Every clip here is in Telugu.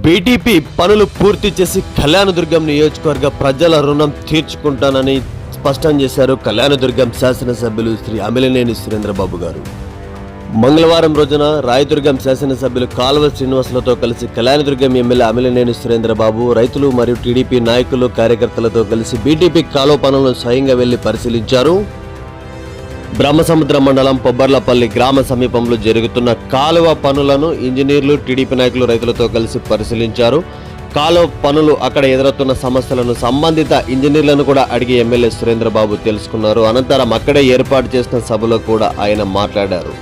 బీటీపీ పనులు పూర్తి చేసి కళ్యాణదుర్గం నియోజకవర్గ ప్రజల రుణం తీర్చుకుంటానని స్పష్టం చేశారు కళ్యాణదుర్గం శాసనసభ్యులు శ్రీ అమిలినేని సురేంద్రబాబు గారు. మంగళవారం రోజున రాయదుర్గం శాసనసభ్యులు కాలువ శ్రీనివాసులతో కలిసి కళ్యాణదుర్గం ఎమ్మెల్యే అమిలినేని సురేంద్రబాబు రైతులు మరియు టీడీపీ నాయకులు కార్యకర్తలతో కలిసి బీటీపీ కాలువ పనులను స్వయంగా వెళ్ళి పరిశీలించారు. బ్రహ్మసముద్ర మండలం పొబ్బర్లపల్లి గ్రామ సమీపంలో జరుగుతున్న కాలువ పనులను ఇంజనీర్లు టీడీపీ నాయకులు రైతులతో కలిసి పరిశీలించారు. కాలువ పనులు అక్కడ ఎదురవుతున్న సమస్యలను సంబంధిత ఇంజనీర్లను కూడా అడిగి ఎమ్మెల్యే సురేంద్రబాబు తెలుసుకున్నారు. అనంతరం అక్కడే ఏర్పాటు చేసిన సభలో కూడా ఆయన మాట్లాడారు.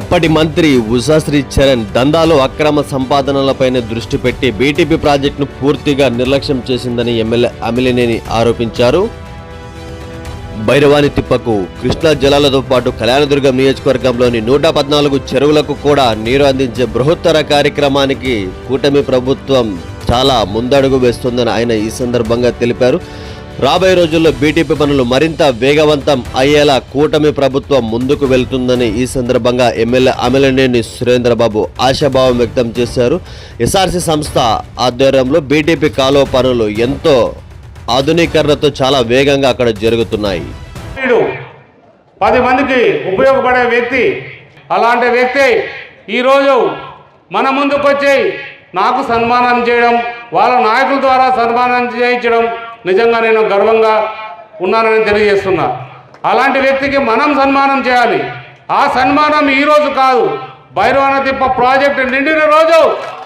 అప్పటి మంత్రి ఉషాశ్రీ చరణ్ దందాలు అక్రమ సంపాదనలపైన దృష్టి పెట్టి బీటీపీ ప్రాజెక్టును పూర్తిగా నిర్లక్ష్యం చేసిందని ఎమ్మెల్యే అమిలినేని ఆరోపించారు. భైరవాని తిప్పకు కృష్ణా జలాలతో పాటు కళ్యాణదుర్గం నియోజకవర్గంలోని నూట పద్నాలుగు చెరువులకు కూడా నీరు అందించే బృహత్తర కార్యక్రమానికి కూటమి ప్రభుత్వం చాలా ముందడుగు వేస్తుందని ఆయన ఈ సందర్భంగా తెలిపారు. రాబోయే రోజుల్లో బీటీపీ పనులు మరింత వేగవంతం అయ్యేలా కూటమి ప్రభుత్వం ముందుకు వెళ్తుందని ఈ సందర్భంగా ఎమ్మెల్యే అమిలనేని సురేంద్రబాబు ఆశాభావం వ్యక్తం చేశారు. ఎస్ఆర్సీ సంస్థ ఆధ్వర్యంలో బీటీపీ కాలువ పనులు ఎంతో ఆధునీకరణతో చాలా వేగంగా అక్కడ జరుగుతున్నాయి. పది మందికి ఉపయోగపడే వ్యక్తి. అలాంటి వ్యక్తి ఈరోజు మన ముందుకు వచ్చి నాకు సన్మానం చేయడం వాళ్ళ నాయకుల ద్వారా సన్మానం చేయించడం నిజంగా నేను గర్వంగా ఉన్నానని తెలియజేస్తున్నా. అలాంటి వ్యక్తికి మనం సన్మానం చేయాలి. ఆ సన్మానం ఈరోజు కాదు భైరవన తిప్ప ప్రాజెక్టు నిండిన రోజు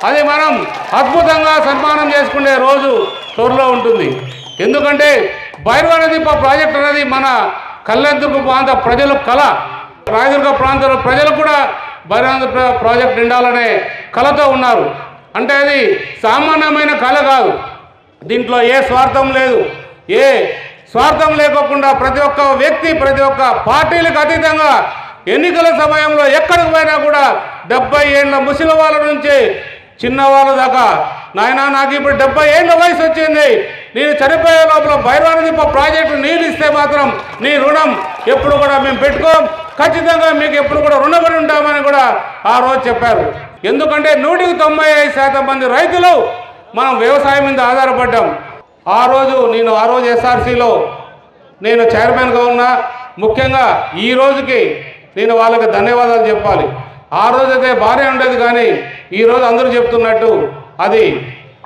అది మనం అద్భుతంగా సన్మానం చేసుకునే రోజు త్వరలో ఉంటుంది. ఎందుకంటే భైరవన తిప్ప ప్రాజెక్ట్ అనేది మన కళ్యాణదుర్గ ప్రాంత ప్రజల కళ. రాయదుర్గ ప్రాంతంలో ప్రజలు కూడా భైరవన ప్రాజెక్ట్ నిండాలనే కళతో ఉన్నారు. అంటే అది సామాన్యమైన కళ కాదు. దీంట్లో ఏ స్వార్థం లేదు. ఏ స్వార్థం లేకోకుండా ప్రతి ఒక్క వ్యక్తి ప్రతి ఒక్క పార్టీలకు అతీతంగా ఎన్నికల సమయంలో ఎక్కడికి పోయినా కూడా డెబ్బై ఏళ్ళ ముసలి వాళ్ళ నుంచి చిన్నవాళ్ళ దాకా నాయనా నాకు ఇప్పుడు డెబ్బై ఏళ్ళ వయసు వచ్చింది. నేను చనిపోయే లోపల భైరవానదీప ప్రాజెక్టు నీళ్ళు ఇస్తే మాత్రం నీ రుణం ఎప్పుడు కూడా మేము పెట్టుకోం. ఖచ్చితంగా మీకు ఎప్పుడు కూడా రుణపడి ఉంటామని కూడా ఆ రోజు చెప్పారు. ఎందుకంటే నూటికి తొంభై ఐదు శాతం మంది రైతులు మనం వ్యవసాయం మీద ఆధారపడ్డాం. ఆ రోజు నేను ఆ రోజు ఎస్ఆర్సీలో నేను చైర్మన్గా ఉన్నా. ముఖ్యంగా ఈ రోజుకి నేను వాళ్ళకి ధన్యవాదాలు చెప్పాలి. ఆ రోజైతే బాగానే ఉండేది కానీ ఈరోజు అందరూ చెప్తున్నట్టు అది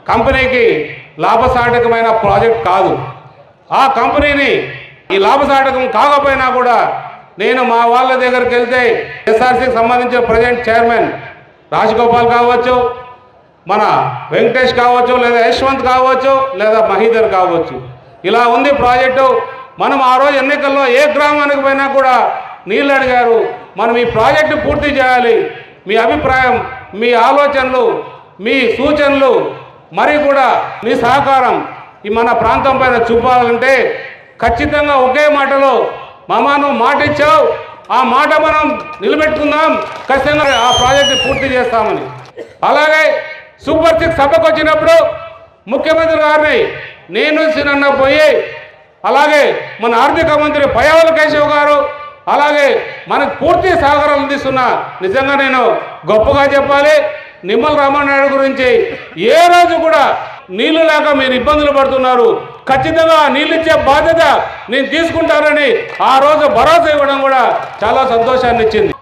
కంపెనీకి లాభసాటకమైన ప్రాజెక్ట్ కాదు. ఆ కంపెనీని ఈ లాభసాటకం కాకపోయినా కూడా నేను మా వాళ్ళ దగ్గరికి వెళ్తే ఎస్ఆర్సీకి సంబంధించిన ప్రజెంట్ చైర్మన్ రాజగోపాల్ కావచ్చు మన వెంకటేష్ కావచ్చు లేదా యశ్వంత్ కావచ్చు లేదా మహీధర్ కావచ్చు. ఇలా ఉంది ప్రాజెక్టు. మనం ఆ రోజు ఎన్నికల్లో ఏ గ్రామానికి పోయినా కూడా నీళ్ళు అడిగారు. మనం ఈ ప్రాజెక్టు పూర్తి చేయాలి. మీ అభిప్రాయం మీ ఆలోచనలు మీ సూచనలు మరి కూడా మీ సహకారం ఈ మన ప్రాంతం పైన చూపాలంటే ఖచ్చితంగా ఒకే మాటలో మామా నువ్వు మాట ఇచ్చావు. ఆ మాట మనం నిలబెట్టుకుందాం. ఖచ్చితంగా ఆ ప్రాజెక్టు పూర్తి చేస్తామని. అలాగే సూపర్ సిక్స్ సభకు వచ్చినప్పుడు ముఖ్యమంత్రి గారిని నేను సినన్న పోయి అలాగే మన ఆర్థిక మంత్రి పయ్యావల కేశవ్ గారు అలాగే మనకు పూర్తి సహకారం అందిస్తున్న నిజంగా నేను గొప్పగా చెప్పాలి. నిమ్మల రామానాయుడు గురించి ఏ రోజు కూడా నీళ్ళు లేక మీరు ఇబ్బందులు పడుతున్నారు. ఖచ్చితంగా ఆ నీళ్ళు ఇచ్చే బాధ్యత నేను తీసుకుంటానని ఆ రోజు భరోసా ఇవ్వడం కూడా చాలా సంతోషాన్ని ఇచ్చింది